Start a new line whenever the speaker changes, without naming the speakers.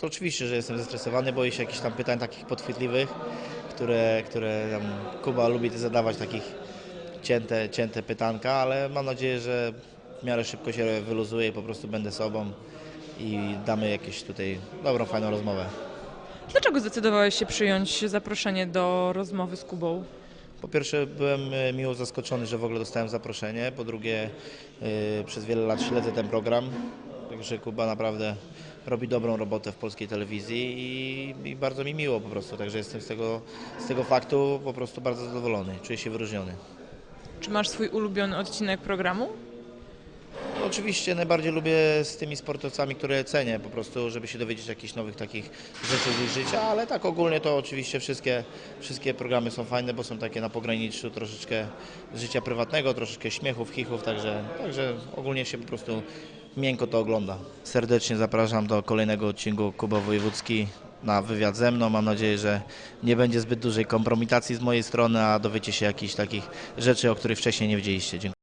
To oczywiście, że jestem zestresowany, boję się jakichś tam pytań takich podchwytliwych, które, które tam Kuba lubi zadawać takich cięte, cięte pytanka, ale mam nadzieję, że w miarę szybko się wyluzuje i po prostu będę sobą i damy jakieś tutaj dobrą, fajną rozmowę.
Dlaczego zdecydowałeś się przyjąć zaproszenie do rozmowy z Kubą?
Po pierwsze byłem e, miło zaskoczony, że w ogóle dostałem zaproszenie. Po drugie e, przez wiele lat śledzę ten program. Także Kuba naprawdę robi dobrą robotę w polskiej telewizji i, i bardzo mi miło po prostu. Także jestem z tego, z tego faktu po prostu bardzo zadowolony. Czuję się wyróżniony.
Czy masz swój ulubiony odcinek programu?
Oczywiście najbardziej lubię z tymi sportowcami, które cenię, po prostu, żeby się dowiedzieć jakichś nowych takich rzeczy z ich życia, ale tak ogólnie to oczywiście wszystkie, wszystkie programy są fajne, bo są takie na pograniczu troszeczkę życia prywatnego, troszeczkę śmiechów, chichów, także, także ogólnie się po prostu miękko to ogląda. Serdecznie zapraszam do kolejnego odcinku Kuba Wojewódzki na wywiad ze mną. Mam nadzieję, że nie będzie zbyt dużej kompromitacji z mojej strony, a dowiecie się jakichś takich rzeczy, o których wcześniej nie wiedzieliście. Dziękuję.